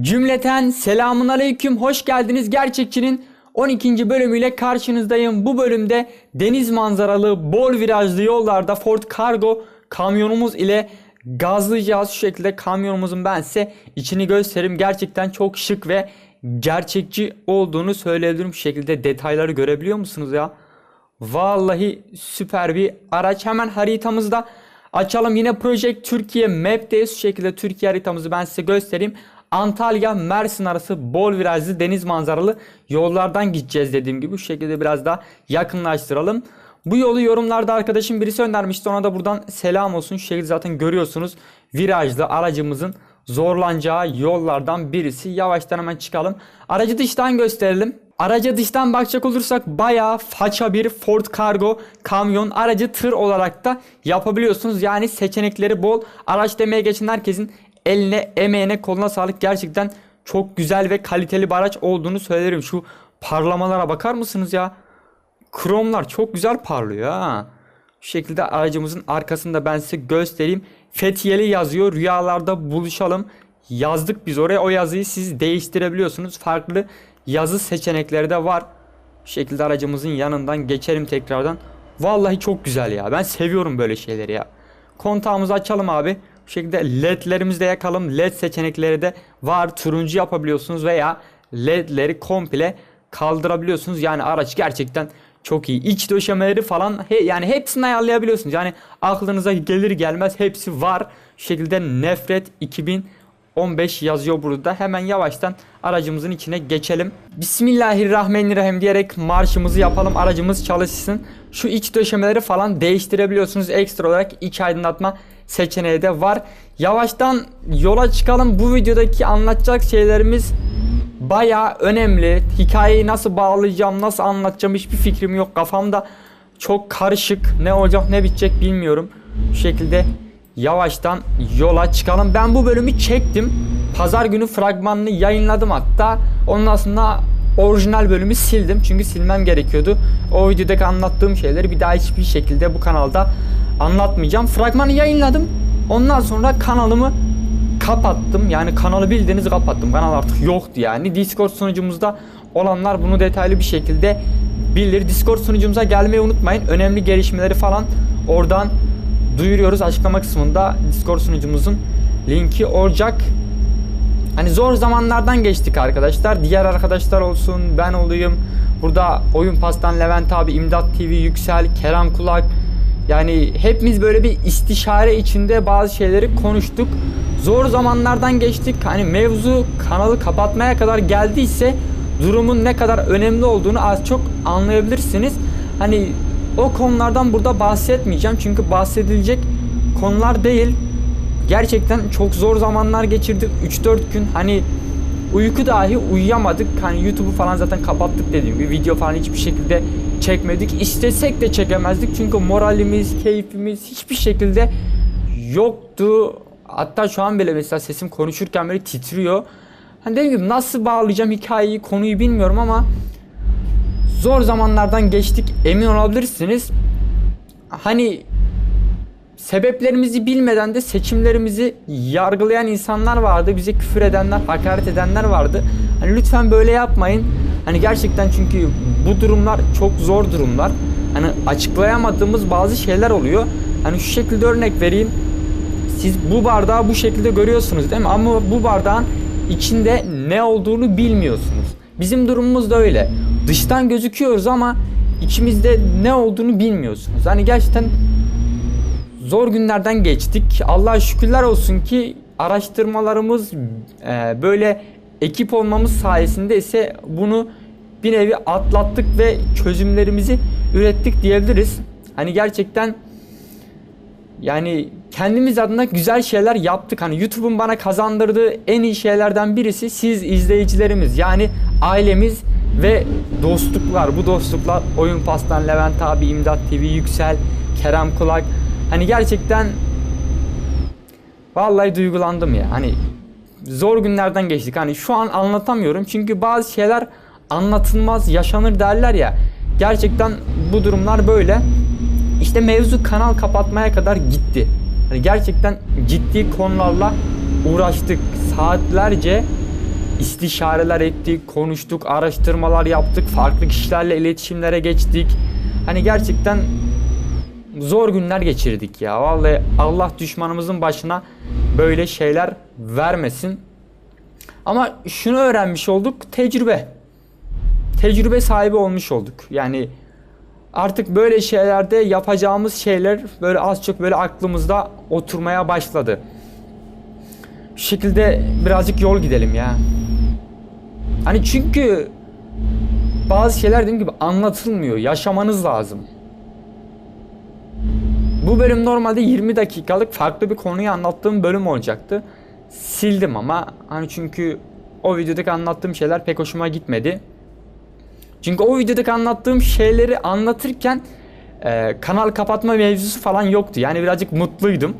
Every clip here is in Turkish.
Cümleten selamun aleyküm hoş geldiniz gerçekçinin 12. bölümüyle karşınızdayım. Bu bölümde deniz manzaralı bol virajlı yollarda Ford Cargo kamyonumuz ile gazlayacağız. Şu şekilde kamyonumuzun ben size içini göstereyim. Gerçekten çok şık ve gerçekçi olduğunu söyleyebilirim. Şu şekilde detayları görebiliyor musunuz ya? Vallahi süper bir araç. Hemen haritamızda açalım. Yine Project Türkiye Map'teyiz. Şu şekilde Türkiye haritamızı ben size göstereyim. Antalya Mersin arası bol virajlı deniz manzaralı yollardan gideceğiz dediğim gibi. Şu şekilde biraz daha yakınlaştıralım. Bu yolu yorumlarda arkadaşım birisi önermişti. Ona da buradan selam olsun. Şu şekilde zaten görüyorsunuz. Virajlı aracımızın zorlanacağı yollardan birisi. Yavaştan hemen çıkalım. Aracı dıştan gösterelim. Araca dıştan bakacak olursak bayağı faça bir Ford Cargo kamyon aracı tır olarak da yapabiliyorsunuz. Yani seçenekleri bol. Araç demeye geçen herkesin eline, emeğine, koluna sağlık. Gerçekten çok güzel ve kaliteli bir araç olduğunu söylerim. Şu parlamalara bakar mısınız ya? Kromlar çok güzel parlıyor ha. Şu şekilde aracımızın arkasında ben size göstereyim. Fethiyeli yazıyor. Rüyalarda buluşalım. Yazdık biz oraya. O yazıyı siz değiştirebiliyorsunuz. Farklı yazı seçenekleri de var. Şu şekilde aracımızın yanından geçelim tekrardan. Vallahi çok güzel ya. Ben seviyorum böyle şeyleri ya. Kontağımızı açalım abi. Bu şekilde ledlerimizi de yakalım. Led seçenekleri de var. Turuncu yapabiliyorsunuz veya ledleri komple kaldırabiliyorsunuz. Yani araç gerçekten çok iyi. İç döşemeleri falan he, yani hepsini ayarlayabiliyorsunuz. Yani aklınıza gelir gelmez hepsi var. Şu şekilde nefret 2015 yazıyor burada. Hemen yavaştan aracımızın içine geçelim. Bismillahirrahmanirrahim diyerek marşımızı yapalım. Aracımız çalışsın. Şu iç döşemeleri falan değiştirebiliyorsunuz. Ekstra olarak iç aydınlatma seçeneği de var. Yavaştan yola çıkalım. Bu videodaki anlatacak şeylerimiz baya önemli. Hikayeyi nasıl bağlayacağım, nasıl anlatacağım hiçbir fikrim yok. Kafamda çok karışık. Ne olacak ne bitecek bilmiyorum. Bu şekilde yavaştan yola çıkalım. Ben bu bölümü çektim. Pazar günü fragmanını yayınladım hatta. Ondan sonra orijinal bölümü sildim. Çünkü silmem gerekiyordu. O videodaki anlattığım şeyleri bir daha hiçbir şekilde bu kanalda anlatmayacağım. Fragmanı yayınladım. Ondan sonra kanalımı kapattım. Yani kanalı bildiğiniz kapattım. Kanal artık yoktu yani. Discord sunucumuzda olanlar bunu detaylı bir şekilde bilir. Discord sunucumuza gelmeyi unutmayın. Önemli gelişmeleri falan oradan duyuruyoruz. Açıklama kısmında Discord sunucumuzun linki olacak. Hani zor zamanlardan geçtik arkadaşlar. Diğer arkadaşlar olsun, ben olayım. Burada Oyun Pastan Levent abi, İmdat TV, Yüksel, Kerem Kulak. Yani hepimiz böyle bir istişare içinde bazı şeyleri konuştuk. Zor zamanlardan geçtik. Hani mevzu kanalı kapatmaya kadar geldiyse durumun ne kadar önemli olduğunu az çok anlayabilirsiniz. Hani o konulardan burada bahsetmeyeceğim. Çünkü bahsedilecek konular değil. Gerçekten çok zor zamanlar geçirdik. 3-4 gün hani uyku dahi uyuyamadık. Hani YouTube'u falan zaten kapattık dediğim gibi. Video falan hiçbir şekilde çekmedik. İstesek de çekemezdik. Çünkü moralimiz, keyfimiz hiçbir şekilde yoktu. Hatta şu an bile mesela sesim konuşurken böyle titriyor. Hani dediğim gibi nasıl bağlayacağım hikayeyi, konuyu bilmiyorum ama zor zamanlardan geçtik emin olabilirsiniz. Hani sebeplerimizi bilmeden de seçimlerimizi yargılayan insanlar vardı. Bize küfür edenler, hakaret edenler vardı. Hani lütfen böyle yapmayın. Hani gerçekten çünkü bu durumlar çok zor durumlar. Hani açıklayamadığımız bazı şeyler oluyor. Hani şu şekilde örnek vereyim. Siz bu bardağı bu şekilde görüyorsunuz değil mi? Ama bu bardağın içinde ne olduğunu bilmiyorsunuz. Bizim durumumuz da öyle. Dıştan gözüküyoruz ama içimizde ne olduğunu bilmiyorsunuz. Hani gerçekten zor günlerden geçtik. Allah'a şükürler olsun ki araştırmalarımız e, böyle ekip olmamız sayesinde ise bunu bir nevi atlattık ve çözümlerimizi ürettik diyebiliriz. Hani gerçekten yani kendimiz adına güzel şeyler yaptık. Hani YouTube'un bana kazandırdığı en iyi şeylerden birisi siz izleyicilerimiz yani ailemiz ve dostluklar. Bu dostluklar Oyun Pastan, Levent abi, İmdat TV, Yüksel, Kerem Kulak. Hani gerçekten vallahi duygulandım ya. Hani zor günlerden geçtik. Hani şu an anlatamıyorum çünkü bazı şeyler anlatılmaz, yaşanır derler ya. Gerçekten bu durumlar böyle. İşte mevzu kanal kapatmaya kadar gitti. Hani gerçekten ciddi konularla uğraştık. Saatlerce istişareler ettik, konuştuk, araştırmalar yaptık, farklı kişilerle iletişimlere geçtik. Hani gerçekten zor günler geçirdik ya. Vallahi Allah düşmanımızın başına böyle şeyler vermesin. Ama şunu öğrenmiş olduk, tecrübe. Tecrübe sahibi olmuş olduk. Yani artık böyle şeylerde yapacağımız şeyler böyle az çok böyle aklımızda oturmaya başladı. Şu şekilde birazcık yol gidelim ya. Hani çünkü bazı şeyler dediğim gibi anlatılmıyor. Yaşamanız lazım. Bu bölüm normalde 20 dakikalık farklı bir konuyu anlattığım bölüm olacaktı. Sildim ama hani çünkü o videodaki anlattığım şeyler pek hoşuma gitmedi. Çünkü o videodaki anlattığım şeyleri anlatırken e, kanal kapatma mevzusu falan yoktu. Yani birazcık mutluydum.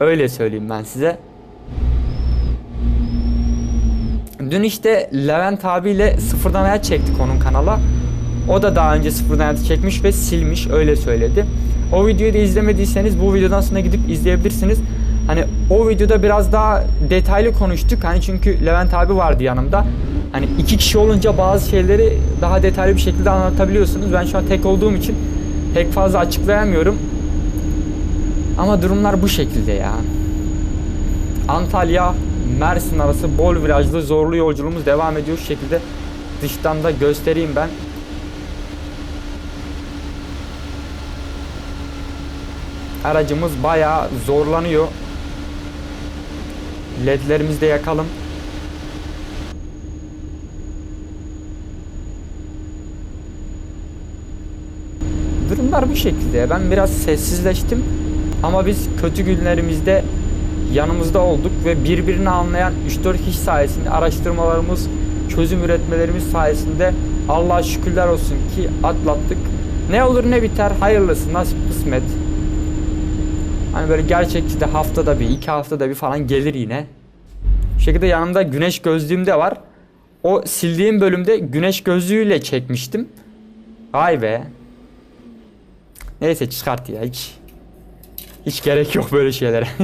Öyle söyleyeyim ben size. Dün işte Levent abiyle sıfırdan hayat çektik onun kanala. O da daha önce sıfırdan hayatı çekmiş ve silmiş öyle söyledi. O videoyu da izlemediyseniz bu videodan sonra gidip izleyebilirsiniz. Hani o videoda biraz daha detaylı konuştuk. Hani çünkü Levent abi vardı yanımda. Hani iki kişi olunca bazı şeyleri daha detaylı bir şekilde anlatabiliyorsunuz. Ben şu an tek olduğum için pek fazla açıklayamıyorum. Ama durumlar bu şekilde ya. Antalya Mersin arası bol virajlı zorlu yolculuğumuz devam ediyor şu şekilde. Dıştan da göstereyim ben. Aracımız bayağı zorlanıyor. LED'lerimizi de yakalım. Durumlar bu şekilde. Ben biraz sessizleştim. Ama biz kötü günlerimizde yanımızda olduk ve birbirini anlayan 3-4 kişi sayesinde araştırmalarımız, çözüm üretmelerimiz sayesinde Allah'a şükürler olsun ki atlattık. Ne olur ne biter hayırlısı nasip kısmet. Hani böyle gerçekçi de haftada bir, iki haftada bir falan gelir yine. Bu şekilde yanımda güneş gözlüğüm de var. O sildiğim bölümde güneş gözlüğüyle çekmiştim. Vay be. Neyse çıkart ya hiç. Hiç gerek yok böyle şeylere.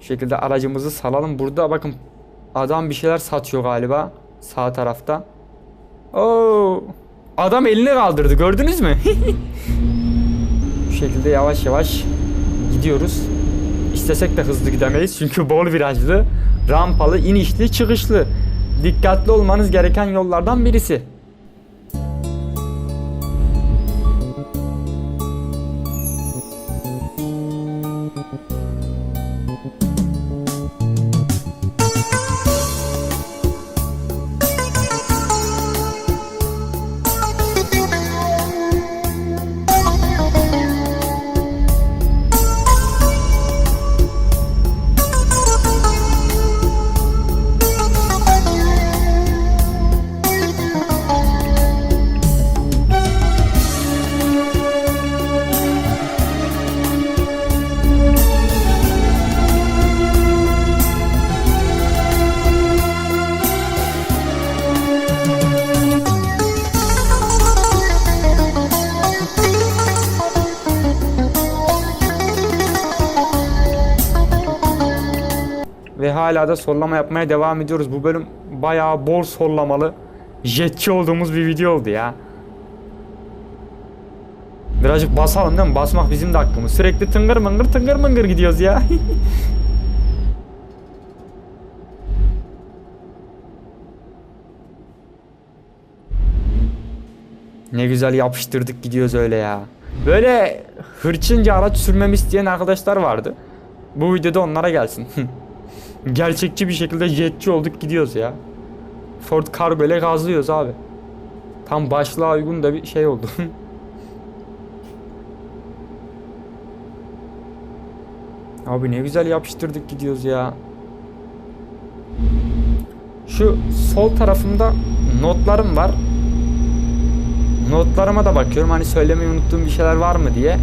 Şu şekilde aracımızı salalım. Burada bakın adam bir şeyler satıyor galiba sağ tarafta. Oo! Adam elini kaldırdı gördünüz mü? Bu şekilde yavaş yavaş gidiyoruz. İstesek de hızlı gidemeyiz çünkü bol virajlı, rampalı, inişli, çıkışlı. Dikkatli olmanız gereken yollardan birisi. Hala da sollama yapmaya devam ediyoruz. Bu bölüm bayağı bol sollamalı, jetçi olduğumuz bir video oldu ya. Birazcık basalım değil mi? Basmak bizim de hakkımız. Sürekli tıngır mıngır tıngır mıngır gidiyoruz ya. ne güzel yapıştırdık gidiyoruz öyle ya. Böyle hırçınca araç sürmemi isteyen arkadaşlar vardı. Bu videoda onlara gelsin. Gerçekçi bir şekilde jetçi olduk gidiyoruz ya. Ford Cargo ile gazlıyoruz abi. Tam başlığa uygun da bir şey oldu. abi ne güzel yapıştırdık gidiyoruz ya. Şu sol tarafımda notlarım var. Notlarıma da bakıyorum hani söylemeyi unuttuğum bir şeyler var mı diye.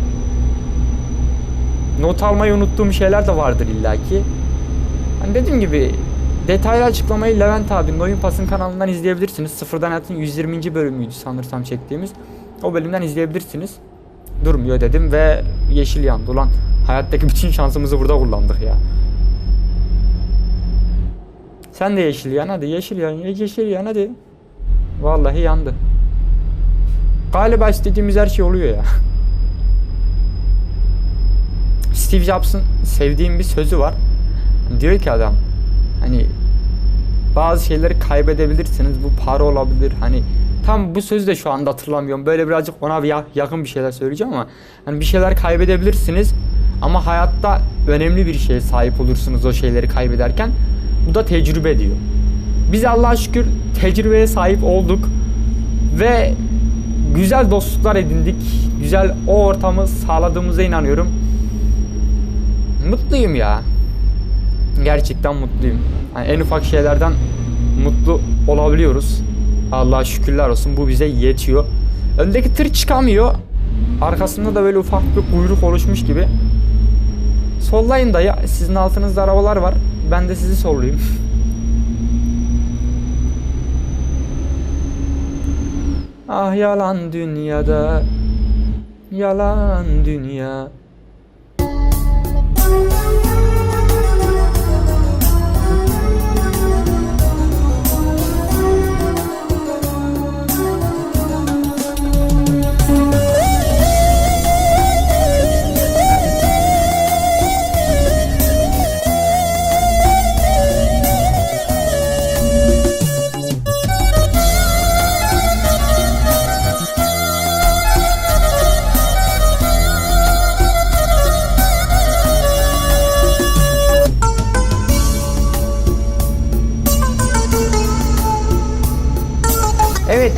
Not almayı unuttuğum şeyler de vardır illaki. Hani dediğim gibi detaylı açıklamayı Levent abinin Oyun Pas'ın kanalından izleyebilirsiniz. Sıfırdan Hayat'ın 120. bölümüydü sanırsam çektiğimiz. O bölümden izleyebilirsiniz. Durmuyor dedim ve yeşil yandı. Ulan hayattaki bütün şansımızı burada kullandık ya. Sen de yeşil yan hadi yeşil yan yeşil yan hadi. Vallahi yandı. Galiba istediğimiz her şey oluyor ya. Steve Jobs'ın sevdiğim bir sözü var. Diyor ki adam hani bazı şeyleri kaybedebilirsiniz. Bu para olabilir. Hani tam bu sözü de şu anda hatırlamıyorum. Böyle birazcık ona bir ya- yakın bir şeyler söyleyeceğim ama hani bir şeyler kaybedebilirsiniz ama hayatta önemli bir şeye sahip olursunuz o şeyleri kaybederken. Bu da tecrübe diyor. Biz Allah'a şükür tecrübeye sahip olduk ve güzel dostluklar edindik. Güzel o ortamı sağladığımıza inanıyorum. Mutluyum ya. Gerçekten mutluyum. Yani en ufak şeylerden mutlu olabiliyoruz. Allah'a şükürler olsun bu bize yetiyor. Öndeki tır çıkamıyor. Arkasında da böyle ufak bir kuyruk oluşmuş gibi. Sollayın da ya sizin altınızda arabalar var. Ben de sizi sollayayım. ah yalan dünyada Yalan dünya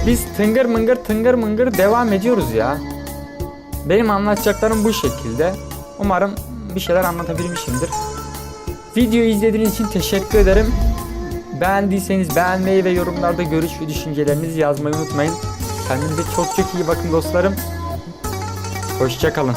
biz tıngır mıngır tıngır mıngır devam ediyoruz ya. Benim anlatacaklarım bu şekilde. Umarım bir şeyler anlatabilmişimdir. Videoyu izlediğiniz için teşekkür ederim. Beğendiyseniz beğenmeyi ve yorumlarda görüş ve düşüncelerinizi yazmayı unutmayın. Kendinize çok çok iyi bakın dostlarım. Hoşçakalın.